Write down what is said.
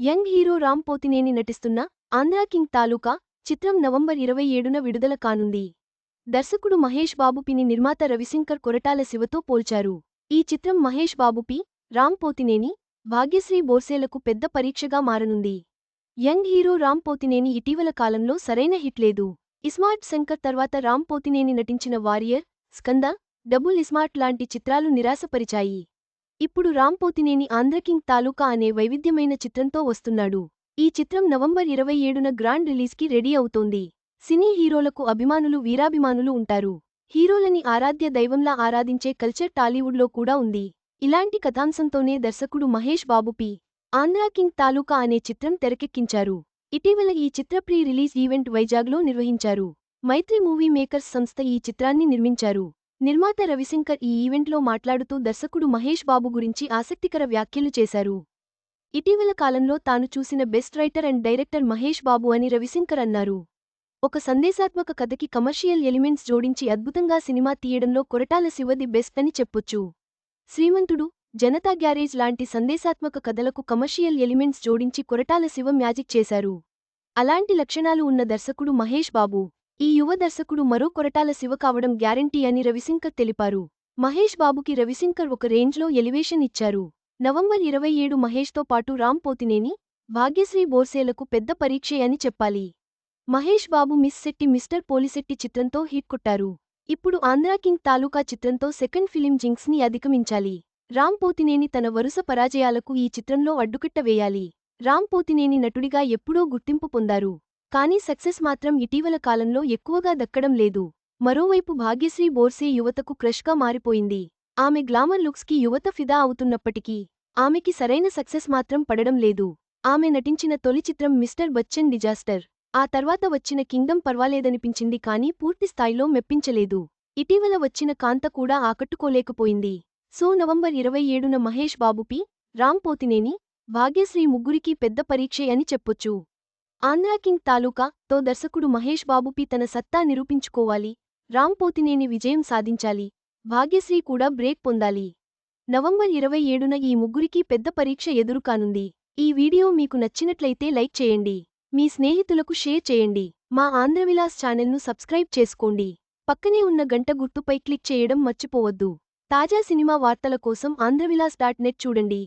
Young hero Ram Pothineni నటిస్తున్న Andhra king తాలూకా చిత్రం November ఇరవై ఏడున విడుదల కానుంది. దర్శకుడు మహేష్ బాబుపిని నిర్మాత రవిశంకర్ కొరటాల శివతో పోల్చారు. ఈ చిత్రం మహేష్ బాబుపి రాంపోతినేని రామ్ పోతినేని భాగ్యశ్రీ బోర్సేలకు పెద్ద పరీక్షగా మారనుంది. యంగ్ హీరో రామ్ పోతినేని ఇటీవల కాలంలో సరైన హిట్ లేదు. ఇస్మార్ట్ శంకర్ తర్వాత రామ్ పోతినేని నటించిన వారియర్ స్కంద డబుల్ ఇస్మార్ట్ లాంటి చిత్రాలు నిరాశపరిచాయి. ఇప్పుడు రామ్ పోతినేని ఆంధ్రకింగ్ తాలూకా అనే వైవిధ్యమైన చిత్రంతో వస్తున్నాడు. ఈ చిత్రం నవంబర్ ఇరవై ఏడున గ్రాండ్ రిలీజ్కి రెడీ అవుతోంది. సినీ హీరోలకు అభిమానులు వీరాభిమానులు ఉంటారు. హీరోలని ఆరాధ్య దైవంలా ఆరాధించే కల్చర్ టాలీవుడ్లో కూడా ఉంది. ఇలాంటి కథాంశంతోనే దర్శకుడు మహేష్ బాబు పి. ఆంధ్రా కింగ్ తాలూకా అనే చిత్రం తెరకెక్కించారు. ఇటీవల ఈ చిత్ర ప్రీ రిలీజ్ ఈవెంట్ వైజాగ్లో నిర్వహించారు. మైత్రి మూవీ మేకర్స్ సంస్థ ఈ చిత్రాన్ని నిర్మించారు. నిర్మాత రవిశంకర్ ఈ ఈవెంట్లో మాట్లాడుతూ దర్శకుడు మహేష్ బాబు గురించి ఆసక్తికర వ్యాఖ్యలు చేశారు. ఇటీవల కాలంలో తాను చూసిన best writer and director Mahesh Babu అని రవిశంకర్ అన్నారు. ఒక సందేశాత్మక కథకి కమర్షియల్ ఎలిమెంట్స్ జోడించి అద్భుతంగా సినిమా తీయడంలో కొరటాల శివది బెస్ట్ అని చెప్పొచ్చు. శ్రీమంతుడు జనతా గ్యారేజ్ లాంటి సందేశాత్మక కథలకు కమర్షియల్ ఎలిమెంట్స్ జోడించి కొరటాల శివ మ్యాజిక్ చేశారు. అలాంటి లక్షణాలు ఉన్న దర్శకుడు మహేష్ బాబు. ఈ యువ దర్శకుడు మరో కొరటాల శివ కావడం గ్యారంటీ అని రవిశంకర్ తెలిపారు. మహేష్ బాబుకి రవిశంకర్ ఒక రేంజ్లో ఎలివేషన్ ఇచ్చారు. నవంబర్ ఇరవై ఏడు మహేష్తో పాటు రామ్ పోతినేని భాగ్యశ్రీ బోర్సేలకు పెద్ద పరీక్షే అని చెప్పాలి. మహేష్ బాబు మిస్ శెట్టి మిస్టర్ పోలిశెట్టి చిత్రంతో హిట్ కొట్టారు. ఇప్పుడు ఆంధ్రా కింగ్ తాలూకా చిత్రంతో సెకండ్ ఫిలిం జింక్స్ని అధిగమించాలి. రామ్ పోతినేని తన వరుస పరాజయాలకు ఈ చిత్రంలో అడ్డుకట్ట వేయాలి. రామ్ పోతినేని నటుడిగా ఎప్పుడో గుర్తింపు పొందారు. కానీ సక్సెస్ మాత్రం ఇటీవల కాలంలో ఎక్కువగా దక్కడం లేదు. మరోవైపు భాగ్యశ్రీ బోర్సే యువతకు క్రష్గా మారిపోయింది. ఆమె గ్లామర్ లుక్స్కి యువత ఫిదా అవుతున్నప్పటికీ ఆమెకి సరైన సక్సెస్ మాత్రం పడడం లేదు. ఆమె నటించిన తొలి చిత్రం మిస్టర్ బచ్చన్ డిజాస్టర్. ఆ తర్వాత వచ్చిన కింగ్డమ్ పర్వాలేదనిపించింది కానీ పూర్తి స్థాయిలో మెప్పించలేదు. ఇటీవల వచ్చిన కాంత కూడా ఆకట్టుకోలేకపోయింది. సో నవంబర్ ఇరవై ఏడున మహేష్ బాబుపి రామ్ పోతినేని భాగ్యశ్రీ ముగ్గురికీ పెద్ద పరీక్షే అని చెప్పొచ్చు. ఆంధ్రా కింగ్ తాలూకా తో దర్శకుడు మహేష్ బాబుపి తన సత్తా నిరూపించుకోవాలి. రామ్ పోతినేని విజయం సాధించాలి. భాగ్యశ్రీ కూడా బ్రేక్ పొందాలి. నవంబర్ ఇరవై ఏడున ఈ ముగ్గురికీ పెద్ద పరీక్ష ఎదురుకానుంది ఈ వీడియో మీకు నచ్చినట్లయితే లైక్ చేయండి. మీ స్నేహితులకు షేర్ చేయండి. మా ఆంధ్రవిలాస్ ఛానల్ను సబ్స్క్రైబ్ చేసుకోండి. పక్కనే ఉన్న గంట గుర్తుపై క్లిక్ చేయడం మర్చిపోవద్దు. తాజా సినిమా వార్తల కోసం ఆంధ్రవిలాస్ డాట్ నెట్ చూడండి.